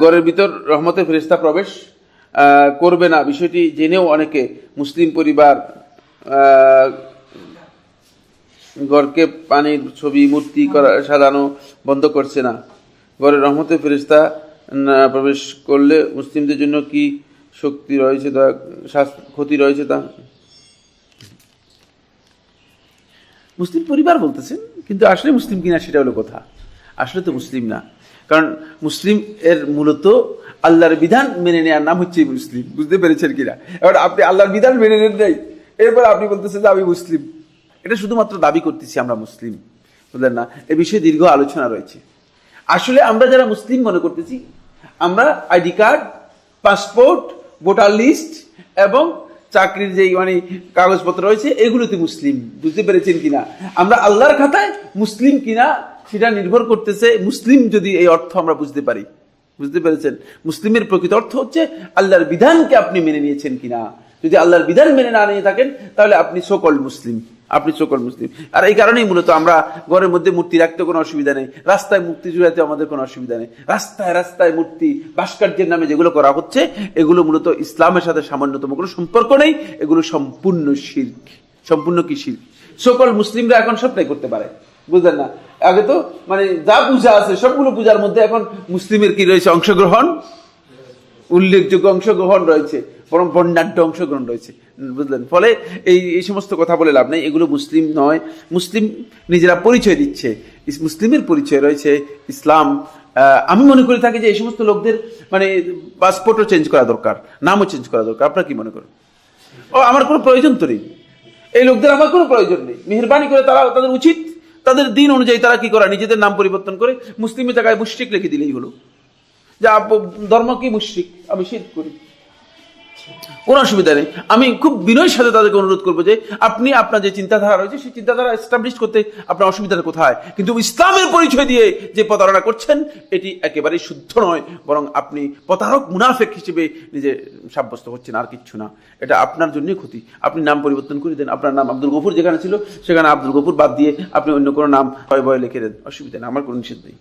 ঘরের ভিতর রহমতের ফেরিস্তা প্রবেশ করবে না। বিষয়টি জেনেও অনেকে মুসলিম পরিবার ঘরকে পানির ছবি, মূর্তি করা, সাজানো বন্ধ করছে না। ঘরে রহমতের ফেরিস্তা প্রবেশ করলে মুসলিমদের জন্য কি শক্তি রয়েছে তা ক্ষতি রয়েছে তা? মুসলিম পরিবার বলতেছেন, কিন্তু আসলে মুসলিম কিনা সেটা হলো কথা। আসলে তো মুসলিম না। কারণ মুসলিম এর মূলত আল্লাহর বিধান মেনে নেওয়ার নাম হচ্ছে মুসলিম। বুঝতে পেরেছেন কিনা? এবার আপনি আল্লাহর বিধান মেনে নেন নাই, এরপর আপনি বলতেছেন যে আমি মুসলিম। এটা শুধুমাত্র দাবি করতেছি আমরা মুসলিম। বুঝলেন না? এ বিষয়ে দীর্ঘ আলোচনা রয়েছে। আসলে আমরা যারা মুসলিম মনে করতেছি, আমরা ID card, passport, voter list এবং চাকরির যে মানে কাগজপত্র রয়েছে, এগুলোতে মুসলিম। বুঝতে পেরেছেন কিনা? আমরা আল্লাহর খাতায় মুসলিম কিনা সেটা নির্ভর করতেছে মুসলিম যদি এই অর্থ আমরা বুঝতে পারি। বুঝতে পেরেছেন? মুসলিমের প্রকৃত অর্থ হচ্ছে আল্লাহর বিধানকে আপনি মেনে নিয়েছেন কিনা। যদি আল্লাহর বিধান মেনে না নিয়ে থাকেন, তাহলে আপনি সকল মুসলিম। আপনি সকল মুসলিম। আর এই কারণেই মূলত আমরা ঘরের মধ্যে মূর্তি রাখতে কোনো অসুবিধা নেই। রাস্তায় মূর্তি জুড়াতে আমাদের কোনো অসুবিধা নেই। রাস্তায় রাস্তায় মূর্তি, ভাস্কর্যের নামে যেগুলো করা হচ্ছে, এগুলো মূলত ইসলামের সাথে সামান্যতম কোনো সম্পর্ক নেই। এগুলো সম্পূর্ণ শির্ক। সম্পূর্ণ কি শির্ক? সকল মুসলিমরা এখন সবটাই করতে পারে। বুঝলেন না? আগে তো মানে যা পূজা আছে, সবগুলো পূজার মধ্যে এখন মুসলিমের কি রয়েছে অংশগ্রহণ? উল্লেখযোগ্য অংশগ্রহণ রয়েছে বরং বর্ণাঢ্য অংশগ্রহণ রয়েছে, বুঝলেন? ফলে এই এই সমস্ত কথা বলে লাভ নেই, এগুলো মুসলিম নয়। মুসলিম নিজেরা পরিচয় দিচ্ছে মুসলিমের পরিচয় রয়েছে ইসলাম। আমি মনে করে থাকি যে এই সমস্ত লোকদের মানে পাসপোর্টও চেঞ্জ করা দরকার, নামও চেঞ্জ করা দরকার। আপনার কি মনে করেন? ও, আমার কোনো প্রয়োজন তো নেই। এই লোকদের আমার কোনো প্রয়োজন নেই। মেহরবানি করে তারা, তাদের উচিত তাদের দিন অনুযায়ী তারা কি করে? নিজেদের নাম পরিবর্তন করে মুসলিমের জায়গায় মুশ্রিক লিখে দিলেই হলো। যা ধর্ম কি মুশ্রিক? আমি শীত করি। কোনো অসুবিধা নেই। আমি খুব বিনয়ের সাথে তাদেরকে অনুরোধ করব যে, আপনি আপনার যে চিন্তাধারা রয়েছে, সেই চিন্তাধারা এস্টাবলিশ করতে আপনার অসুবিধাটা কোথায়? কিন্তু ইসলামের পরিচয় দিয়ে যে প্রতারণা করছেন, এটি একেবারে শুদ্ধ নয়, বরং আপনি প্রতারক মুনাফেক হিসেবে নিজে সাব্যস্ত হচ্ছেন, আর কিচ্ছু না। এটা আপনার জন্যই ক্ষতি। আপনি নাম পরিবর্তন করে দেন। আপনার নাম আব্দুল গফুর যেখানে ছিল, সেখানে আব্দুল গফুর বাদ দিয়ে আপনি অন্য কোনো নাম ভয় ভয় লিখে দেন। অসুবিধা নেই, আমার কোনো নিষেধ নেই।